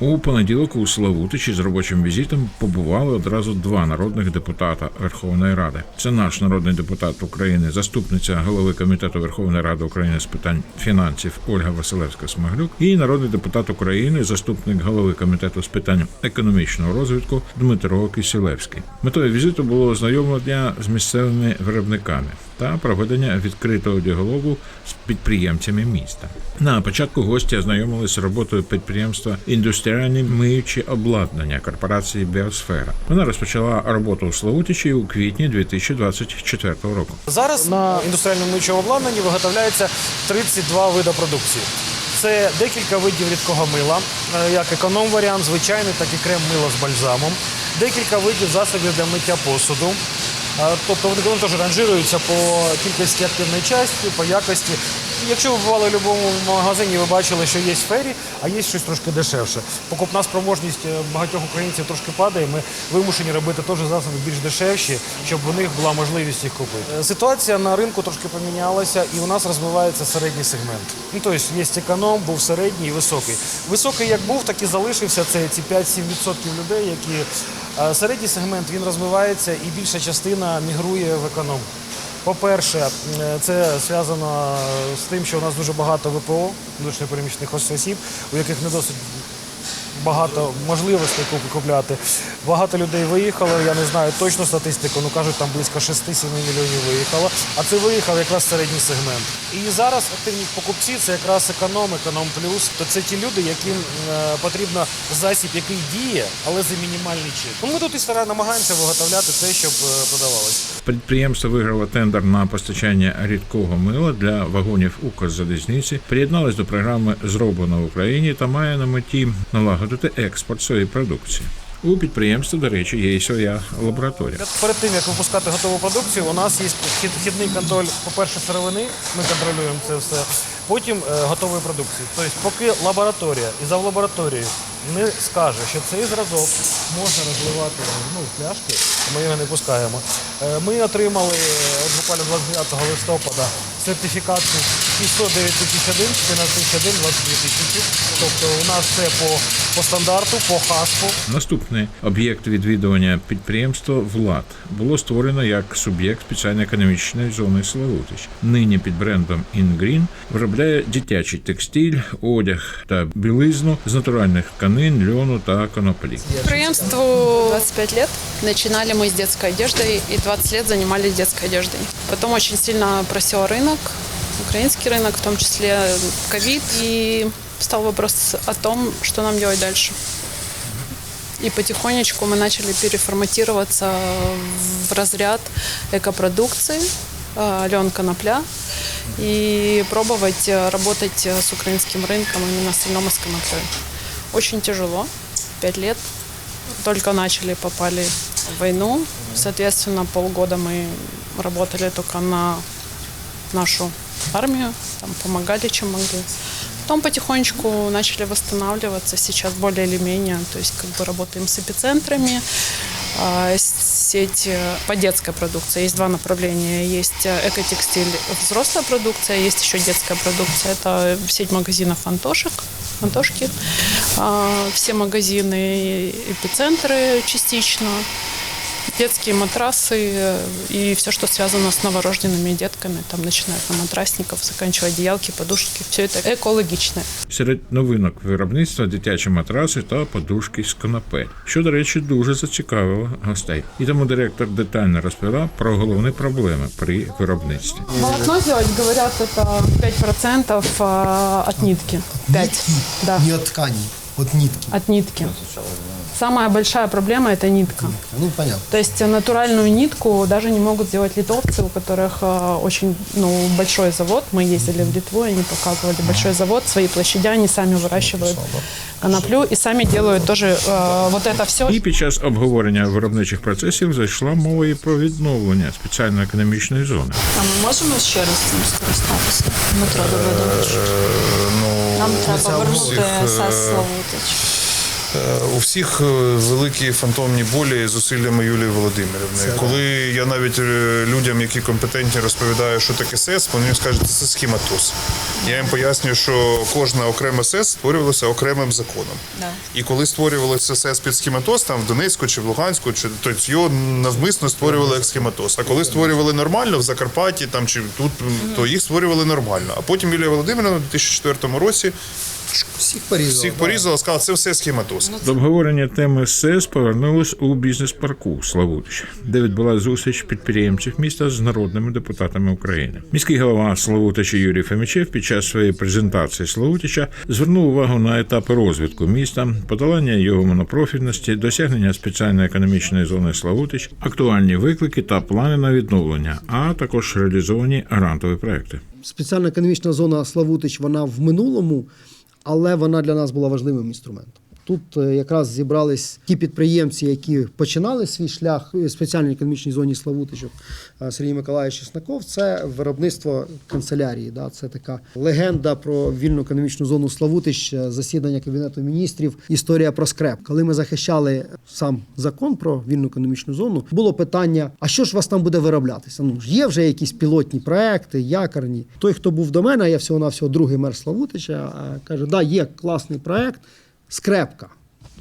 У понеділок у Славутичі з робочим візитом побували одразу два народних депутата Верховної Ради. Це наш народний депутат України, заступниця голови комітету Верховної Ради України з питань фінансів Ольга Василевська Смаглюк і народний депутат України, заступник голови комітету з питань економічного розвитку Дмитро Кисілевський. Метою візиту було ознайомлення з місцевими виробниками та проведення відкритого діалогу з підприємцями міста. На початку гості ознайомилися з роботою підприємства індустріальні миючі обладнання корпорації Біосфера. Вона розпочала роботу у Славутичі у квітні 2024 року. Зараз на індустріальному миючому обладнанні виготовляється 32 види продукції. Це декілька видів рідкого мила, е, як економ-варіант, звичайний, так і крем-мило з бальзамом, декілька видів засобів для миття посуду. Е, Тобто вони теж ранжируються по кількості активної часті, по якості. Якщо ви бували в будь-якому магазині, ви бачили, що є фері, а є щось трошки дешевше. Покупна спроможність е, багатьох українців трошки падає. Ми вимушені робити теж засоби більш дешевші, щоб у них була можливість їх купити. Е, Ситуація на ринку трошки помінялася, і у нас розвивається середній сегмент. Ну тобто є економ, був середній і високий. Високий як був, так і залишився. Це ці 5-7% людей, які е, середній сегмент він розвивається, і більша частина мігрує в економ. По-перше, е, це зв'язано з тим, що у нас дуже багато ВПО, внутрішньопереміщених осіб, у яких не досить багато можливостей куп- купляти. Багато людей виїхало, я не знаю точну статистику, ну кажуть, там близько 6-7 мільйонів виїхало. А це виїхав якраз середній сегмент. І зараз активні покупці це якраз економ, економ плюс. То це ті люди, яким е, потрібно засіб, який діє, але за мінімальний чин. Ну, ми тут і стара намагаємося виготовляти те, щоб е. Підприємство виграло тендер на постачання рідкого мила для вагонів Укрзалізниці, приєдналось до програми Зроблено в Україні та має на меті налагодити експорт своєї продукції. У підприємства, до речі, є і своя лабораторія. Перед тим як випускати готову продукцію, у нас є вхід- вхідний контроль, по-перше, сировини, ми контролюємо це все. Потім е, готової продукції. Тобто, поки лабораторія і за лабораторією не скаже, що цей зразок можна розливати ну, пляшки, ми його не пускаємо. Е, Ми отримали е, от буквально 29 листопада сертифікацію ISO 9001, 14001, 22 тисячі. Тобто у нас все по, по стандарту, по хаспу. Наступний об'єкт відвідування підприємства Влад було створено як суб'єкт спеціально-економічної зони Славутич. Нині під брендом InGreen виробляє дитячий текстиль, одяг та білизну з натуральних тканин, льону та коноплі. Предприемству 25 лет. Начинали мы с детской одеждой и 20 лет занимались детской одеждой. Потом очень сильно просел рынок, украинский рынок, в том числе ковид. И стал вопрос о том, что нам делать дальше. И потихонечку мы начали переформатироваться в разряд экопродукции, э, лен конопля, и пробовать э, работать э, с украинским рынком именно с льном и с коноплей. Очень тяжело, пять лет. Только начали, попали в войну. Соответственно, полгода мы работали только на нашу армию, там, помогали, чем могли. Потом потихонечку начали восстанавливаться, сейчас более или менее, то есть как бы работаем с эпицентрами, а, сеть э, по детской продукции. Есть два направления. Есть э, экотекстиль, взрослая продукция, есть еще детская продукция. Это сеть магазинов Антошек, Антошки. А, Все магазины, эпицентры частично, детские матрасы э, и все, что связано с новорожденными детками, там, начиная от матрасников, заканчивая одеялки, подушки, все это экологично. Серед новинок виробництва дитячі матраси та подушки з конопель, що, до речі, дуже зацікавило гостей. І тому директор детально розповіла про головні проблеми при виробництві. Волокно сделать, говорят, это 5% а, от нитки. 5, да, Не от ткани, от нитки. от нитки. Самая большая проблема – это нитка. Ну, понятно. То есть натуральную нитку даже не могут сделать литовцы, у которых э, очень ну, большой завод. Мы ездили в Литву, и они показывали большой завод, свои площади, они сами выращивают коноплю и сами делают тоже э, вот это все. І під час обговорення виробничих процесів зайшла мова і про відновлення спеціально-економічної зони. А ми можемо ще раз цим скористатися? Дмитро Давидович. Ну, Нам це треба у вернути всіх, е, СЕС Славутич. Е, У всіх е, великі фантомні болі з зусиллями Юлії Володимирівни. Коли я навіть е, людям, які компетентні, розповідаю, що таке СЕС, вони скажуть, це схематоз. Я їм пояснюю, що кожна окрема СЕС створювалася окремим законом. І коли створювалося СЕС під схематоз, там в Донецьку чи в Луганську, чи то його навмисно створювали як схематоз. А коли створювали нормально в Закарпатті там чи тут, то їх створювали нормально. А потім Юлія Володимирівна у 2004 році Всіх порізали. всіх да. порізала, сказала, це все схематоз. До обговорення теми СЕС повернулись у бізнес-парку Славутич, де відбула зустріч підприємців міста з народними депутатами України. Міський голова Славутича Юрій Фемічев під час своєї презентації Славутича звернув увагу на етапи розвитку міста, подолання його монопрофільності, досягнення спеціальної економічної зони Славутич, актуальні виклики та плани на відновлення, а також реалізовані грантові проекти. Спеціальна економічна зона Славутич, вона в минулому, але вона для нас була важливим інструментом. Тут е, якраз зібрались ті підприємці, які починали свій шлях в спеціальній економічній зоні Славутичів. Е, Сергій Миколаївич Чесноков. Це виробництво канцелярії. Да? Це така легенда про вільну економічну зону Славутич, е, засідання кабінету міністрів, історія про скреп. Коли ми захищали сам закон про вільну економічну зону, було питання: а що ж у вас там буде вироблятися? Ну є вже якісь пілотні проекти, якорні. Той, хто був до мене, я всього навсього другий мер Славутича, каже: да, є класний проект. Скрепка.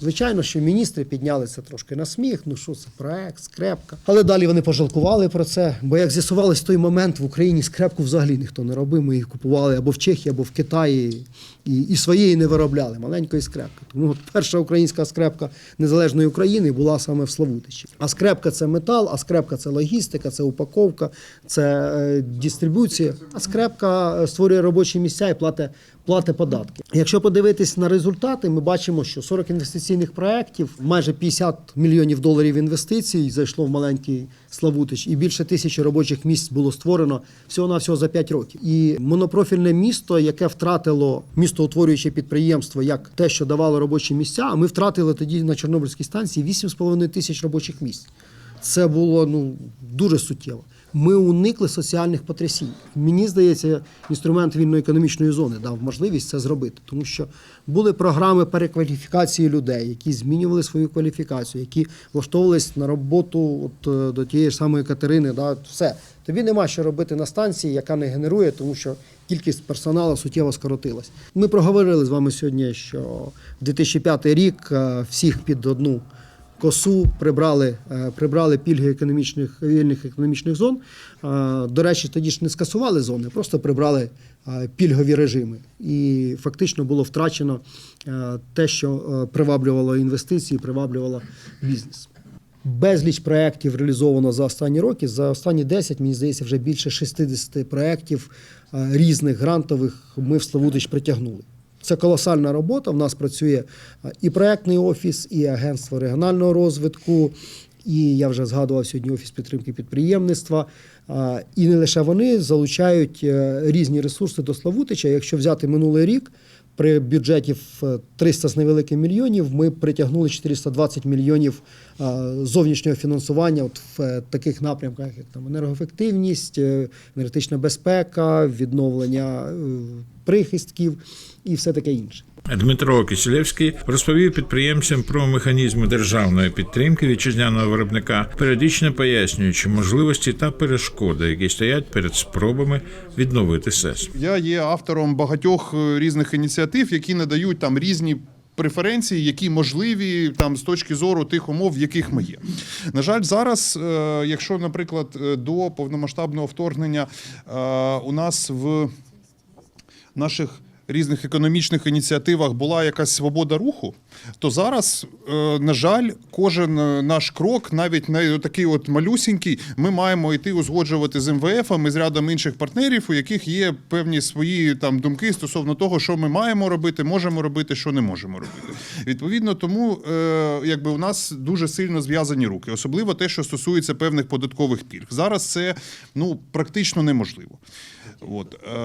Звичайно, що міністри підняли це трошки на сміх. Ну що це проект, скрепка. Але далі вони пожалкували про це. Бо як з'ясувалось в той момент в Україні скрепку взагалі ніхто не робив. Ми її купували або в Чехії, або в Китаї, і, і своєї не виробляли. Маленької скрепки. Тому от перша українська скрепка незалежної України була саме в Славутичі. А скрепка це метал, а скрепка це логістика, це упаковка, це е, дистрибуція. А скрепка е, створює робочі місця і платить плати податки. Якщо подивитись на результати, ми бачимо, що 40 інвестиційних проєктів, майже 50 мільйонів доларів інвестицій зайшло в маленький Славутич, і більше тисячі робочих місць було створено всього на всього за 5 років. І монопрофільне місто, яке втратило містоутворююче підприємство, як те, що давало робочі місця, а ми втратили тоді на Чорнобильській станції 8,5 тисяч робочих місць. Це було ну дуже суттєво. Ми уникли соціальних потрясінь. Мені здається, інструмент вільної економічної зони дав можливість це зробити, тому що були програми перекваліфікації людей, які змінювали свою кваліфікацію, які влаштовувались на роботу от, е, до тієї ж самої Катерини. Да, все. Тобі нема що робити на станції, яка не генерує, тому що кількість персоналу суттєво скоротилась. Ми проговорили з вами сьогодні, що 2005 рік е, всіх під одну косу прибрали, е, прибрали пільги економічних вільних економічних зон. Е, До речі, тоді ж не скасували зони, просто прибрали е, пільгові режими. І фактично було втрачено те, що приваблювало інвестиції, приваблювало бізнес. Безліч проєктів реалізовано за останні роки. За останні 10, мені здається, вже більше 60 проєктів різних грантових ми в Славутич притягнули. Це колосальна робота. В нас працює е, і проєктний офіс, і агентство регіонального розвитку, і я вже згадував сьогодні офіс підтримки підприємництва. І не лише вони залучають е, різні ресурси до Славутича. Якщо взяти минулий рік, при бюджеті в 300 з невеликим мільйонів ми притягнули 420 мільйонів зовнішнього фінансування от в е, таких напрямках, як там енергоефективність, е, енергетична безпека, відновлення е, прихистків і все таке інше. Дмитро Кисілевський розповів підприємцям про механізми державної підтримки вітчизняного виробника, періодично пояснюючи можливості та перешкоди, які стоять перед спробами відновити СЕС. Я є автором багатьох е, різних ініціатив, які надають там різні. Преференції, які можливі там з точки зору тих умов, в яких ми є. На жаль, зараз, е, якщо, наприклад, е, до повномасштабного вторгнення у нас в наших різних економічних ініціативах була якась свобода руху, то зараз, е, на жаль, кожен е, наш крок, навіть на такий от малюсінький, ми маємо йти узгоджувати з МВФ і з рядом інших партнерів, у яких є певні свої там думки стосовно того, що ми маємо робити, можемо робити, що не можемо робити. Відповідно, тому е, якби у нас дуже сильно зв'язані руки, особливо те, що стосується певних податкових пільг. Зараз це ну практично неможливо. От, е,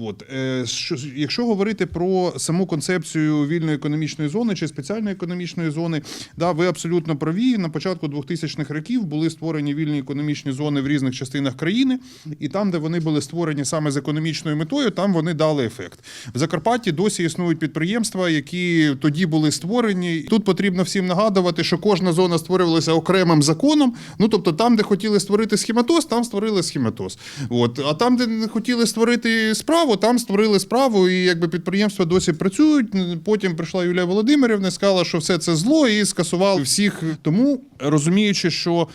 от, е, що, якщо говорити про саму концепцію вільної економічної зони чи спеціальної економічної зони, да, ви абсолютно праві. На початку 2000-х років були створені вільні економічні зони в різних частинах країни, і там, де вони були створені саме з економічною метою, там вони дали ефект. В Закарпатті досі існують підприємства, які тоді були створені. Тут потрібно всім нагадувати, що кожна зона створювалася окремим законом. Ну тобто, там, де хотіли створити схематоз, там створили схематоз. От а там, де не хотіли створити справу, там створили справу, і якби підприємства досі працюють. Потім прийшла Юлія Володимирівна, сказала, що все це зло, і скасували всіх. Тому розуміючи, що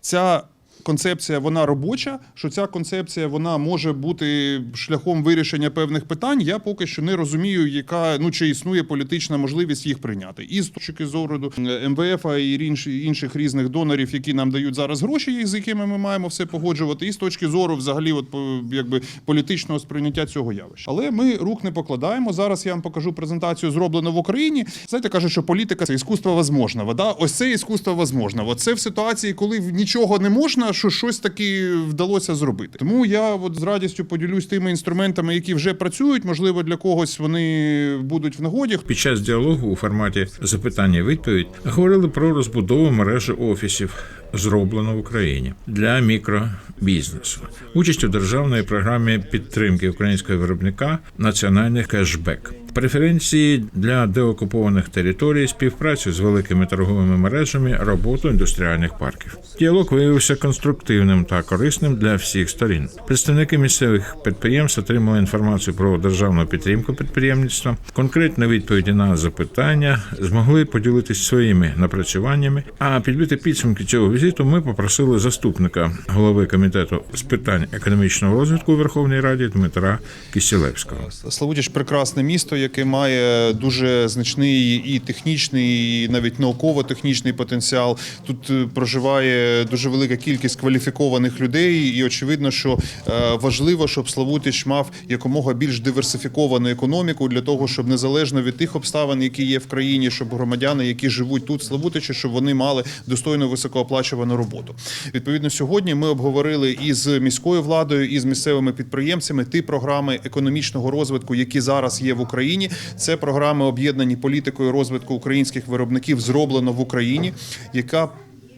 ця. Концепція вона робоча, що ця концепція вона може бути шляхом вирішення певних питань. Я поки що не розумію, яка ну чи існує політична можливість їх прийняти. І з точки зору МВФ і інших різних донорів, які нам дають зараз гроші, з якими ми маємо все погоджувати, і з точки зору, взагалі, от якби політичного сприйняття цього явища. Але ми рук не покладаємо. Зараз я вам покажу презентацію, зроблену в Україні. Знаєте, кажуть, що політика це іскусство возможного. Да? Ось це іскусство возможного. Це в ситуації, коли нічого не можна, що щось таки вдалося зробити. Тому я от з радістю поділюсь тими інструментами, які вже працюють. Можливо, для когось вони будуть в нагоді. Під час діалогу у форматі запитання відповідь говорили про розбудову мережі офісів, зроблено в Україні для мікробізнесу, участь у державної програмі підтримки українського виробника національний кешбек. Преференції для деокупованих територій, співпрацю з великими торговими мережами, роботу індустріальних парків. Діалог виявився конструктивним та корисним для всіх сторін. Представники місцевих підприємств отримали інформацію про державну підтримку підприємництва, конкретні відповіді на запитання, змогли поділитися своїми напрацюваннями. А підбити підсумки цього візиту ми попросили заступника голови комітету з питань економічного розвитку у Верховній Раді Дмитра Кисілевського. Славутич прекрасне місто, яке має дуже значний і технічний, і навіть науково-технічний потенціал. Тут е, проживає дуже велика кількість кваліфікованих людей, і очевидно, що е, важливо, щоб Славутич мав якомога більш диверсифіковану економіку для того, щоб незалежно від тих обставин, які є в країні, щоб громадяни, які живуть тут, в Славутичі, щоб вони мали достойну високооплачувану роботу. Відповідно, сьогодні ми обговорили із міською владою, і з місцевими підприємцями ті програми економічного розвитку, які зараз є в Україні. Це програми об'єднані політикою розвитку українських виробників, зроблено в Україні, яка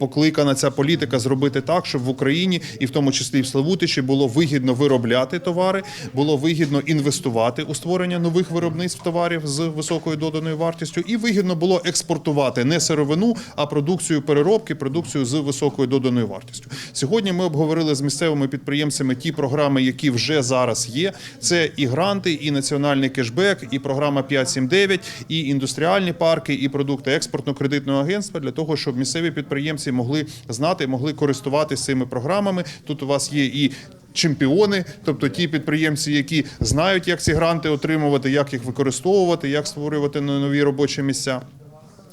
Покликана ця політика зробити так, щоб в Україні і в тому числі і в Славутичі було вигідно виробляти товари, було вигідно інвестувати у створення нових виробництв товарів з високою доданою вартістю, і вигідно було експортувати не сировину, а продукцію переробки, продукцію з високою доданою вартістю. Сьогодні ми обговорили з місцевими підприємцями ті програми, які вже зараз є. Це і гранти, і національний кешбек, і програма 579, і індустріальні парки, і продукти експортно-кредитного агентства для того, щоб місцеві підприємці могли знати, могли користуватися цими програмами. Тут у вас є і Чемпіони, тобто ті підприємці, які знають, як ці гранти отримувати, як їх використовувати, як створювати нові робочі місця.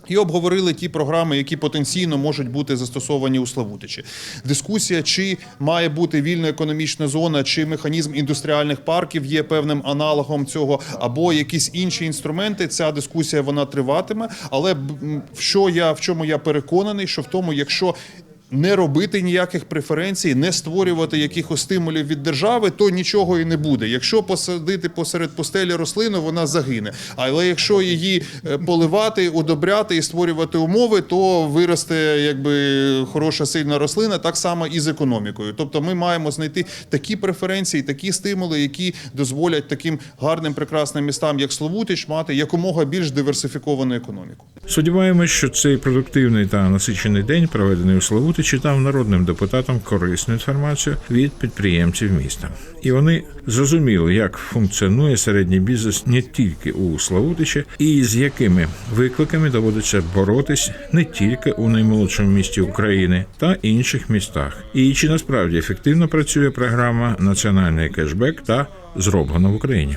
І обговорили ті програми, які потенційно можуть бути застосовані у Славутичі. Дискусія, чи має бути вільна економічна зона, чи механізм індустріальних парків є певним аналогом цього, або якісь інші інструменти. Ця дискусія вона триватиме. Але що я в чому я переконаний, що в тому, якщо не робити ніяких преференцій, не створювати якихось стимулів від держави, то нічого і не буде. Якщо посадити посеред пустелі рослину, вона загине. Але якщо її е, поливати, удобряти і створювати умови, то виросте якби хороша сильна рослина, так само і з економікою. Тобто ми маємо знайти такі преференції, такі стимули, які дозволять таким гарним прекрасним містам, як Словутич, мати якомога більш диверсифіковану економіку. Сподіваємось, що цей продуктивний та насичений день, проведений у Славутичі, дав народним депутатам корисну інформацію від підприємців міста. І вони зрозуміли, як функціонує середній бізнес не тільки у Славутичі, і з якими викликами доводиться боротись не тільки у наймолодшому місті України та інших містах. І чи насправді ефективно працює програма Національний кешбек та зроблено в Україні.